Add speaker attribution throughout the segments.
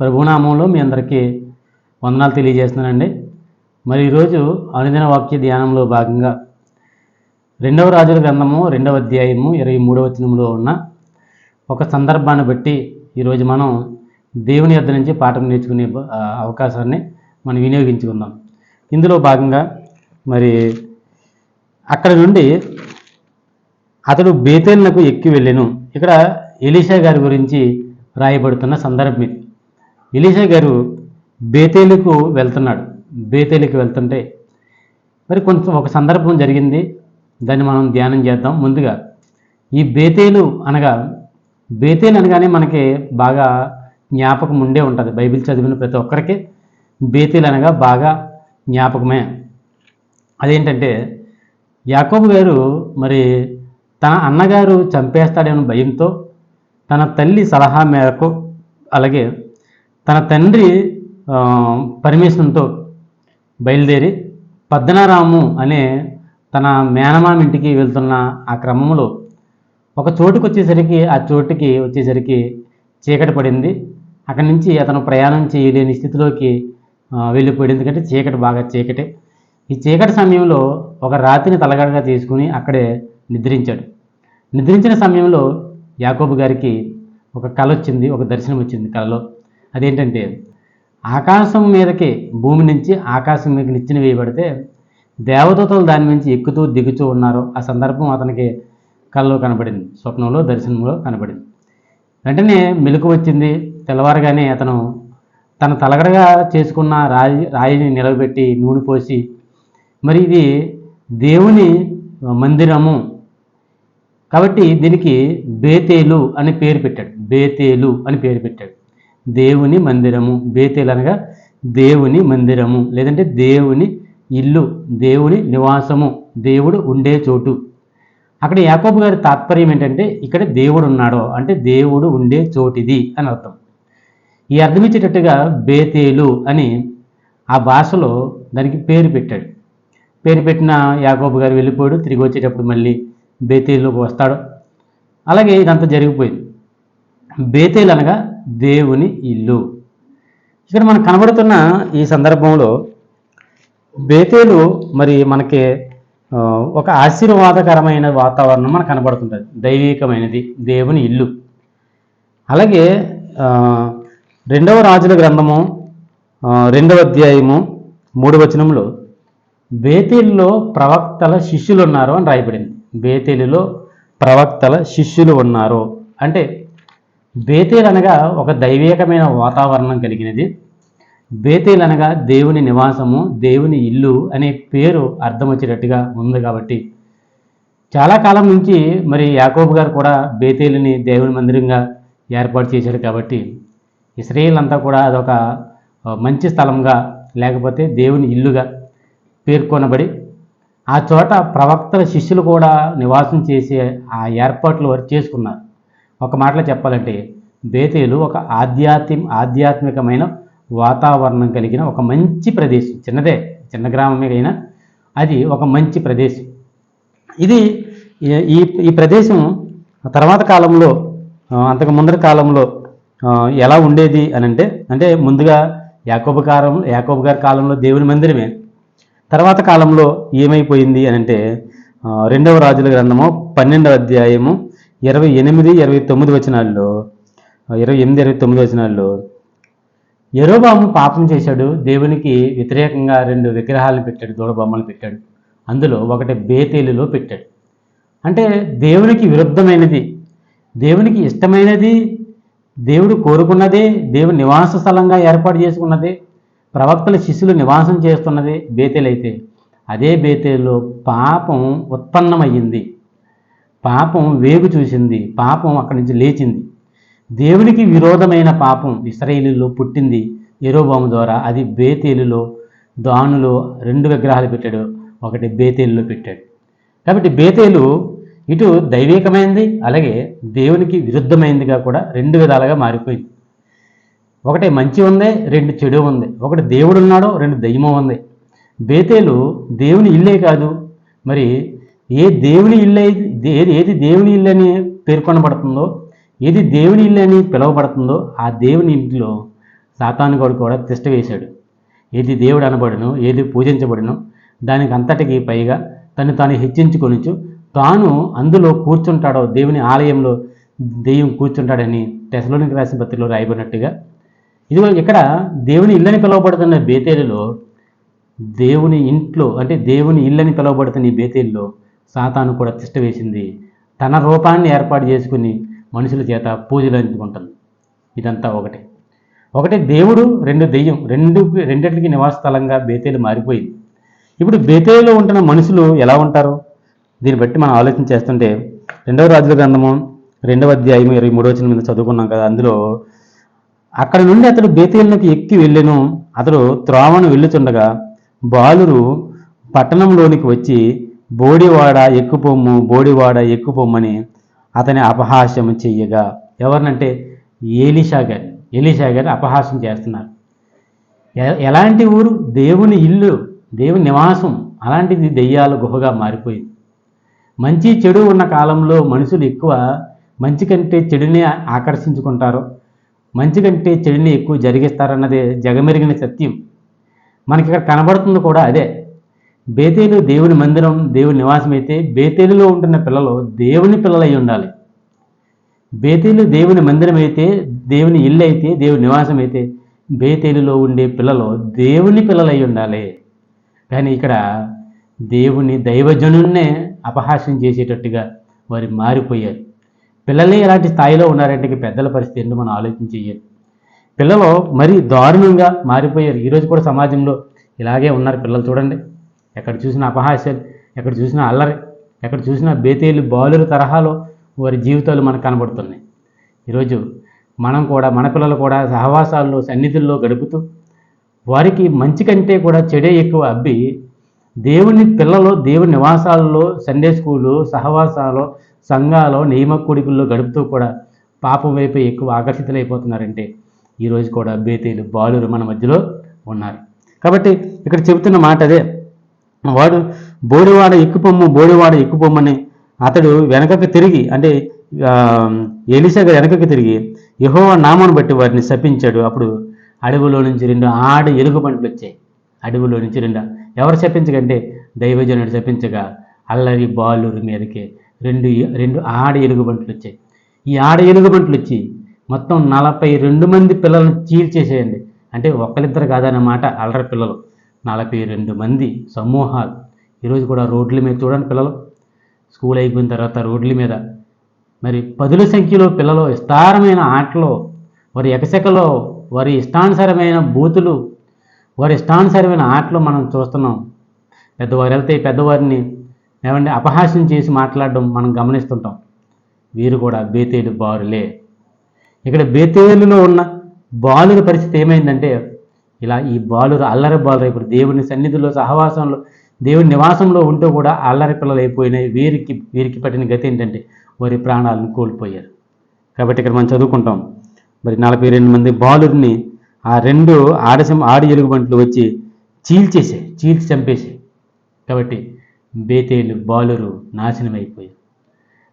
Speaker 1: ప్రభునామంలో మీ అందరికీ వందనాలు తెలియజేస్తున్నానండి. మరి ఈరోజు అనుదిన వాక్య ధ్యానంలో భాగంగా రెండవ రాజుల గ్రంథము రెండవ అధ్యాయము ఇరవై మూడవ వచనంలో ఉన్న ఒక సందర్భాన్ని బట్టి ఈరోజు మనం దేవుని యొద్ద నుంచి పాఠం నేర్చుకునే అవకాశాన్ని మనం వినియోగించుకుందాం. ఇందులో భాగంగా మరి అక్కడ నుండి అతడు బేతేలునకు ఎక్కి వెళ్ళాను. ఇక్కడ ఎలీషా గారి గురించి రాయబడుతున్న సందర్భం ఇది. ఎలీషా గారు బేతేలుకు వెళ్తున్నాడు. బేతేలుకు వెళ్తుంటే మరి కొంచెం ఒక సందర్భం జరిగింది. దాన్ని మనం ధ్యానం చేద్దాం. ముందుగా ఈ బేతేలు అనగా బేతేలు అనగానే మనకి బాగా జ్ఞాపకం ఉండే ఉంటుంది. బైబిల్ చదివిన ప్రతి ఒక్కరికి బేతేలు అనగా బాగా జ్ఞాపకమే. అదేంటంటే యాకోబు గారు మరి తన అన్నగారు చంపేస్తాడేమో భయంతో తన తల్లి సలహా మేరకు అలాగే తన తండ్రి పర్మిషన్తో బయలుదేరి పద్మనారాము అనే తన మేనమామ ఇంటికి వెళ్తున్న ఆ క్రమంలో ఒక చోటుకు వచ్చేసరికి ఆ చోటుకి వచ్చేసరికి చీకటి పడింది. అక్కడి నుంచి అతను ప్రయాణం చేయలేని స్థితిలోకి వెళ్ళిపోయింది. వెళ్ళిపోయాడు ఎందుకంటే చీకటి బాగా చీకటి. ఈ చీకటి సమయంలో ఒక రాతిని తలగడగా తీసుకుని అక్కడే నిద్రించాడు. నిద్రించిన సమయంలో యాకోబు గారికి ఒక కళ వచ్చింది ఒక దర్శనం వచ్చింది కళలో అదేంటంటే ఆకాశం మీదకి భూమి నుంచి ఆకాశం మీదకి నిచ్చెన వేయబడితే దేవదూతలు దాని నుంచి ఎక్కుతూ దిగుతూ ఉన్నారు. ఆ సందర్భం అతనికి కళ్ళలో కనబడింది. స్వప్నంలో దర్శనంలో కనబడింది. వెంటనే మెలకు వచ్చింది. తెల్లవారుగానే అతను తన తలగడగా చేసుకున్న రాయి రాయిని నిలబెట్టి నూనె పోసి మరి ఇది దేవుని మందిరము. కాబట్టి దీనికి బేతేలు అని పేరు పెట్టాడు. బేతేలు అని పేరు పెట్టాడు. దేవుని మందిరము. బేతేలు అనగా దేవుని మందిరము. లేదంటే దేవుని ఇల్లు దేవుని నివాసము. దేవుడు ఉండే చోటు. అక్కడ యాకోబు గారి తాత్పర్యం ఏంటంటే ఇక్కడ దేవుడు ఉన్నాడో. అంటే దేవుడు ఉండే చోటిది అని అర్థం. ఈ అర్థం ఇచ్చేటట్టుగా బేతేలు అని ఆ భాషలో దానికి పేరు పెట్టాడు. పేరు పెట్టిన యాకోబు గారు వెళ్ళిపోయాడు. తిరిగి వచ్చేటప్పుడు మళ్ళీ బేతేలులోకి వస్తాడు. అలాగే ఇదంతా జరిగిపోయింది. బేతేలు అనగా దేవుని ఇల్లు. ఇక్కడ మనకు కనబడుతున్న ఈ సందర్భంలో బేతేలు మరి మనకి ఒక ఆశీర్వాదకరమైన వాతావరణం మనకు కనబడుతుంటుంది. దైవికమైనది దేవుని ఇల్లు. అలాగే రెండవ రాజుల గ్రంథము రెండవ అధ్యాయము మూడు వచనంలో బేతేలులో ప్రవక్తల శిష్యులు ఉన్నారు అని రాయబడింది. బేతేలులో ప్రవక్తల శిష్యులు ఉన్నారు. అంటే బేతేల్ అనగా ఒక దైవికమైన వాతావరణం కలిగినది. బేతేల్ అనగా దేవుని నివాసము దేవుని ఇల్లు అనే పేరు అర్థం వచ్చేటట్టుగా ఉంది కాబట్టి. చాలా కాలం నుంచి మరి యాకోబు గారు కూడా బేతేలుని దేవుని మందిరంగా ఏర్పాటు చేశారు కాబట్టి ఇస్రాయేల్ అంతా కూడా అదొక మంచి స్థలంగా లేకపోతే దేవుని ఇల్లుగా పేర్కొనబడి ఆ చోట ప్రవక్తల శిష్యులు కూడా నివాసం చేసే ఆ ఏర్పాట్లు వారు చేసుకున్నారు. ఒక మాటలో చెప్పాలంటే బేతేలు ఒక ఆధ్యాత్మిక ఆధ్యాత్మికమైన వాతావరణం కలిగిన ఒక మంచి ప్రదేశం. చిన్నదే చిన్న గ్రామమే అయినా అది ఒక మంచి ప్రదేశం. ఇది ఈ- ఈ ప్రదేశం తర్వాత కాలంలో అంతకు ముందరి కాలంలో ఎలా ఉండేది అని అంటే అంటే ముందుగా యాకోబు కాలం యాకోబు గారి కాలంలో దేవుని మందిరమే. తర్వాత కాలంలో ఏమైపోయింది అని అంటే రెండవ రాజుల గ్రంథము పన్నెండవ అధ్యాయము ఇరవై ఎనిమిది ఇరవై తొమ్మిది వచనాల్లో ఇరవై ఎనిమిది ఇరవై తొమ్మిది వచనాల్లో ఎరోబాము పాపం చేశాడు దేవునికి వ్యతిరేకంగా రెండు విగ్రహాలు పెట్టాడు దూడబొమ్మలు పెట్టాడు. అందులో ఒకటి బేతేలులో పెట్టాడు. అంటే దేవునికి విరుద్ధమైనది దేవునికి ఇష్టమైనది దేవుడు కోరుకున్నదే దేవుడు నివాస స్థలంగా ఏర్పాటు చేసుకున్నదే ప్రవక్తల శిష్యులు నివాసం చేస్తున్నదే బేతేలైతే. అదే బేతేలో పాపం ఉత్పన్నమయ్యింది. పాపం వేగు చూసింది పాపం అక్కడి నుంచి లేచింది. దేవునికి విరోధమైన పాపం ఇస్రాయేలీలో పుట్టింది ఎరోబాము ద్వారా. అది బేతేలులో దానులో రెండు విగ్రహాలు పెట్టాడు ఒకటి బేతేలులో పెట్టాడు. కాబట్టి బేతేలు ఇటు దైవికమైనది అలాగే దేవునికి విరుద్ధమైనదిగా కూడా రెండు విధాలుగా మారిపోయింది. ఒకటి మంచి ఉంది రెండు చెడు ఉంది. ఒకటి దేవుడు ఉన్నాడో రెండు దయ్యమం ఉంది. బేతేలు దేవుని ఇల్లే కాదు మరి ఏ దేవుని ఇల్లే ఏది ఏది దేవుని ఇల్లు అని పేర్కొనబడుతుందో ఏది దేవుని ఇల్లు అని పిలువబడుతుందో ఆ దేవుని ఇంటిలో సాతాను కూడా కూడా తిష్ట వేశాడు. ఏది దేవుడు అనబడును ఏది పూజించబడును దానికి అంతటికి పైగా తను తాను హెచ్చించుకొనిచు తాను అందులో కూర్చుంటాడో దేవుని ఆలయంలో దెయ్యం కూర్చుంటాడని టెసలోనికి రాసిన పత్రికలో రాయబడినట్టుగా ఇదిగో ఇక్కడ దేవుని ఇల్లని పిలువబడుతున్న బేతేలులో దేవుని ఇంట్లో అంటే దేవుని ఇల్లని పిలువబడుతున్న ఈ బేతేలులో సాతాను కూడా తిష్ట వేసింది. తన రూపాన్ని ఏర్పాటు చేసుకుని మనుషుల చేత పూజలు అందుకుంటుంది ఇదంతా ఒకటే. ఒకటి దేవుడు రెండు దెయ్యం రెండు రెండింటికి నివాస స్థలంగా బేతేలు మారిపోయింది. ఇప్పుడు బేతేలో ఉంటున్న మనుషులు ఎలా ఉంటారు? దీన్ని బట్టి మనం ఆలోచన చేస్తుంటే రెండవ రాజుల గ్రంథము రెండవ అధ్యాయం ఇరవై మూడవ వచ్చిన మీద చదువుకున్నాం కదా అందులో అక్కడ నుండి అతడు బేతేలునకు ఎక్కి వెళ్ళెను. అతడు త్రోవను వెళ్ళుచుండగా బాలురు పట్టణంలోనికి వచ్చి బోడివాడ ఎక్కుపొమ్ము బోడివాడ ఎక్కుపొమ్మని అతని అపహాస్యం చెయ్యగా. ఎవరినంటే ఏలిషా గారి ఏలిషా గారి అపహాస్యం చేస్తున్నారు. ఎలాంటి ఊరు? దేవుని ఇల్లు దేవుని నివాసం. అలాంటిది దెయ్యాల గుహగా మారిపోయింది. మంచి చెడు ఉన్న కాలంలో మనుషులు ఎక్కువ మంచి కంటే చెడుని ఆకర్షించుకుంటారు. మంచి కంటే చెడుని ఎక్కువ జరిగిస్తారన్నదే జగమెరిగిన సత్యం. మనకి ఇక్కడ కనబడుతుంది కూడా అదే. బేతేలు దేవుని మందిరం దేవుని నివాసం అయితే బేతేలులో ఉంటున్న పిల్లలు దేవుని పిల్లలై ఉండాలి. బేతేలు దేవుని మందిరం అయితే దేవుని ఇల్లు అయితే దేవుని నివాసం అయితే బేతేలులో ఉండే పిల్లలు దేవుని పిల్లలై ఉండాలి. కానీ ఇక్కడ దేవుని దైవజనున్నే అపహాస్యం చేసేటట్టుగా వారు మారిపోయారు. పిల్లలే ఎలాంటి స్థాయిలో ఉన్నారంటే పెద్దల పరిస్థితి ఏంటో మనం ఆలోచన చేయాలి. పిల్లలు మరీ దారుణంగా మారిపోయారు. ఈరోజు కూడా సమాజంలో ఇలాగే ఉన్నారు పిల్లలు చూడండి. ఎక్కడ చూసినా అపహాస్యాలు ఎక్కడ చూసినా అల్లరి ఎక్కడ చూసినా బేతేలు బాలుల తరహాలో వారి జీవితాలు మనకు కనబడుతున్నాయి. ఈరోజు మనం కూడా మన పిల్లలు కూడా సహవాసాల్లో సన్నిధుల్లో గడుపుతూ వారికి మంచి కంటే కూడా చెడే ఎక్కువ అబ్బి దేవుని పిల్లలు దేవుని నివాసాల్లో సండే స్కూలు సహవాసాలు సంఘాలు నియమ కొడుకుల్లో గడుపుతూ కూడా పాపం వైపు ఎక్కువ ఆకర్షితులైపోతున్నారంటే ఈరోజు కూడా బేతీలు బాలురు మన మధ్యలో ఉన్నారు. కాబట్టి ఇక్కడ చెబుతున్న మాట అదే. వాడు బోడివాడ ఎక్కుపొమ్ము బోడివాడ ఎక్కుపొమ్మని అతడు వెనకకు తిరిగి అంటే ఆ, గారు వెనకకు తిరిగి యెహోవా నామను బట్టి వారిని శపించాడు. అప్పుడు అడవిలో నుంచి రెండు ఆడ ఎలుగు పంటలు వచ్చాయి. అడవిలో నుంచి రెండు ఎవరు శపించకంటే దైవజనుడు శపించగా అల్లరి బాలురి మీదకి రెండు రెండు ఆడ ఎలుగుబంట్లు వచ్చాయి. ఈ ఆడ ఎలుగుబంట్లు వచ్చి మొత్తం నలభై రెండు మంది పిల్లలను చీల్చేసేయండి. అంటే ఒక్కరిద్దరు కాదన్నమాట అల్లరి పిల్లలు. నలభై రెండు మంది సమూహాలు. ఈరోజు కూడా రోడ్ల మీద చూడండి పిల్లలు. స్కూల్ అయిపోయిన తర్వాత రోడ్ల మీద. మరి పదుల సంఖ్యలో పిల్లలు విస్తారమైన ఆటలు వారి ఎకసెకలో వారి ఇష్టానుసారమైన బూతులు వారి ఇష్టానుసారమైన ఆటలు మనం చూస్తున్నాం. పెద్దవారు వెళ్తే పెద్దవారిని ఏమంటే అపహాస్యం చేసి మాట్లాడడం మనం గమనిస్తుంటాం. వీరు కూడా బేతేలు బారులే. ఇక్కడ బేతేలులో ఉన్న బాలుల పరిస్థితి ఏమైందంటే ఇలా ఈ బాలురు అల్లరి బాలురు ఇప్పుడు దేవుని సన్నిధిలో సహవాసంలో దేవుని నివాసంలో ఉంటూ కూడా అల్లరి పిల్లలు అయిపోయినాయి. వీరికి వీరికి పట్టిన గతి ఏంటంటే వారి ప్రాణాలను కోల్పోయారు. కాబట్టి ఇక్కడ మనం చదువుకుంటాం. మరి నలభై రెండు మంది బాలుడిని ఆ రెండు ఆడసం ఆడి ఎలుగుబంట్లు వచ్చి చీల్చేసాయి చీల్చి చంపేసాయి కాబట్టి బేతేలు బాలురు నాశనం అయిపోయారు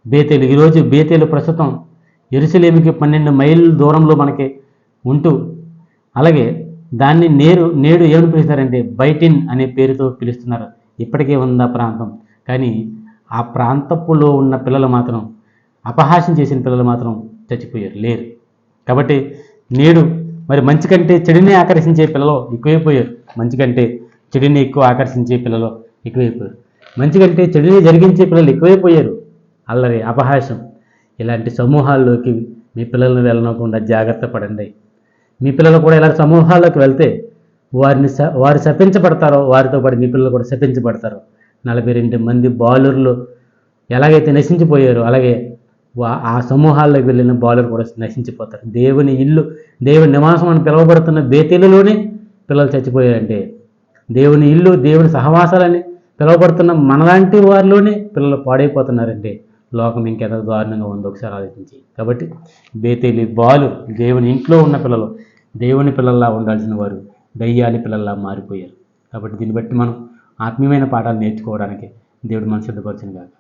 Speaker 1: బేతేలు ఈరోజు బేతేలు ప్రస్తుతం ఎరుసలేమికి పన్నెండు మైళ్ళ దూరంలో మనకి ఉంటూ అలాగే దాన్ని నేరు నేడు ఏమని పిలుస్తారంటే బైటిన్ అనే పేరుతో పిలుస్తున్నారు. ఇప్పటికే ఉంది ఆ ప్రాంతం? కానీ ఆ ప్రాంతపులో ఉన్న పిల్లలు మాత్రం అపహాసం చేసిన పిల్లలు మాత్రం చచ్చిపోయారు లేరు. కాబట్టి నేడు మరి మంచి కంటే చెడుని ఆకర్షించే పిల్లలు ఎక్కువైపోయారు. మంచి కంటే చెడుని ఎక్కువ ఆకర్షించే పిల్లలు ఎక్కువైపోయారు. మంచి కంటే చెడుని జరిగించే పిల్లలు ఎక్కువైపోయారు. అల్లరి అపహాసం ఇలాంటి సమూహాల్లోకి మీ పిల్లల్ని వెళ్ళనకుండా జాగ్రత్త పడండి. మీ పిల్లలు కూడా ఇలా సమూహాల్లోకి వెళ్తే వారిని స వారు శపించబడతారో వారితో పాటు మీ పిల్లలు కూడా శపించబడతారు నలభై రెండు మంది బౌలర్లు ఎలాగైతే నశించిపోయారో అలాగే వా- ఆ సమూహాల్లోకి వెళ్ళిన బౌలర్ కూడా నశించిపోతారు. దేవుని ఇల్లు దేవుని నివాసం అని పిలువబడుతున్న బేతీలలోనే పిల్లలు చచ్చిపోయారంటే దేవుని ఇల్లు దేవుని సహవాసాలని పిలువబడుతున్న మనలాంటి వారిలోనే పిల్లలు పాడైపోతున్నారంటే లోకం ఇంకెంత దారుణంగా ఉందో ఒకసారి ఆలోచించి. కాబట్టి బేతేలి బాలు దేవుని ఇంట్లో ఉన్న పిల్లలు దేవుని పిల్లల్లా ఉండాల్సిన వారు దయ్యాలి పిల్లల్లా మారిపోయారు. కాబట్టి దీన్ని బట్టి మనం ఆత్మీయమైన పాఠాలు నేర్చుకోవడానికి దేవుడు మన సిద్ధపరచిన కాదు